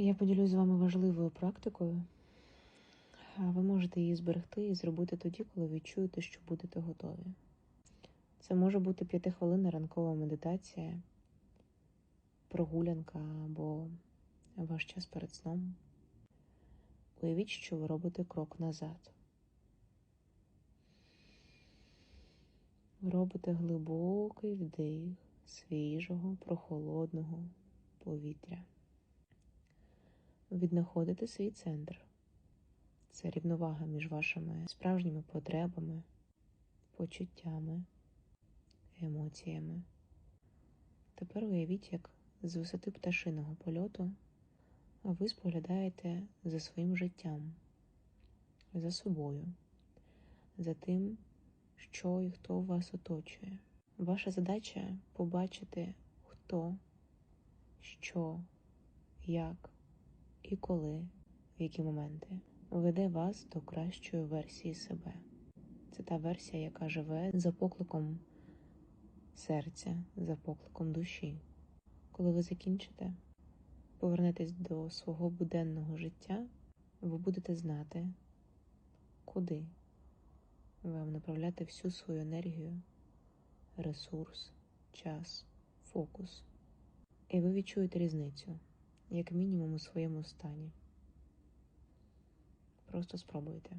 Я поділюсь з вами важливою практикою. Ви можете її зберегти і зробити тоді, коли відчуєте, що будете готові. Це може бути п'ятихвилинна ранкова медитація, прогулянка або ваш час перед сном. Уявіть, що ви робите крок назад. Робите глибокий вдих свіжого, прохолодного повітря. Ви віднаходите свій центр. Це рівновага між вашими справжніми потребами, почуттями, емоціями. Тепер уявіть, як з висоти пташиного польоту ви споглядаєте за своїм життям, за собою, за тим, що і хто вас оточує. Ваша задача побачити, хто, що, як і коли, в які моменти веде вас до кращої версії себе. Це та версія, яка живе за покликом серця, за покликом душі. Коли ви закінчите, повернетесь до свого буденного життя, ви будете знати, куди вам направляти всю свою енергію, ресурс, час, фокус. І ви відчуєте різницю, як мінімум у своєму стані. Просто спробуйте.